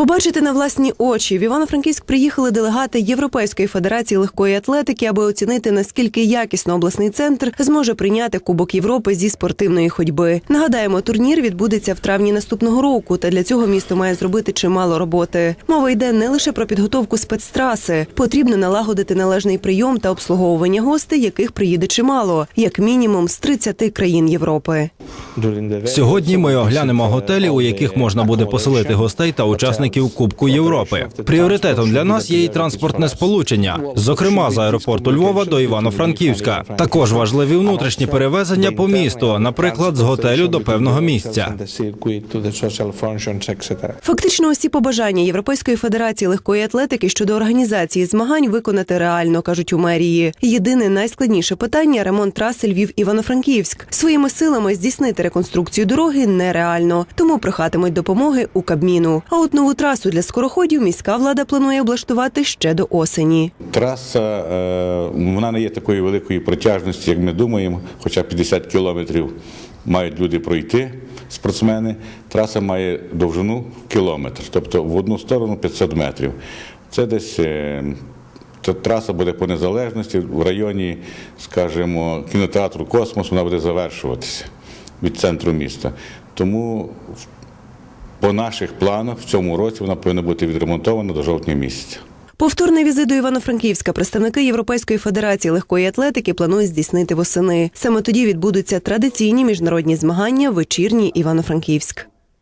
Побачити на власні очі в Івано-Франківськ приїхали делегати Європейської федерації легкої атлетики, аби оцінити наскільки якісно обласний центр зможе прийняти Кубок Європи зі спортивної ходьби. Нагадаємо, турнір відбудеться в травні наступного року, та для цього місто має зробити чимало роботи. Мова йде не лише про підготовку спецтраси. Потрібно налагодити належний прийом та обслуговування гостей, яких приїде чимало, як мінімум з 30 країн Європи. Сьогодні ми оглянемо готелі, у яких можна буде поселити гостей та учасників Кубку Європи. Пріоритетом для нас є і транспортне сполучення, зокрема з аеропорту Львова до Івано-Франківська. Також важливі внутрішні перевезення по місту, наприклад, з готелю до певного місця. Фактично, усі побажання Європейської федерації легкої атлетики щодо організації змагань виконати реально, кажуть у мерії. Єдине найскладніше питання ремонт траси Львів Івано-Франківськ. Своїми силами здійснити реконструкцію дороги нереально, тому прохатимуть допомоги у Кабміну. А от нову трасу для скороходів міська влада планує облаштувати ще до осені. Траса е, вона не є такої великої протяжності, як ми думаємо, хоча 50 кілометрів мають люди пройти, спортсмени. Траса має довжину кілометр, тобто в одну сторону 500 метрів. Це десь е, траса буде по незалежності в районі, скажімо, кінотеатру Космос, вона буде завершуватися від центру міста. Тому по наших планах в цьому році вона повинна бути відремонтована до жовтня місяця. Повторний візит до Івано-Франківська представники Європейської федерації легкої атлетики планують здійснити восени. Саме тоді відбудуться традиційні міжнародні змагання вечірній Івано-Франківськ.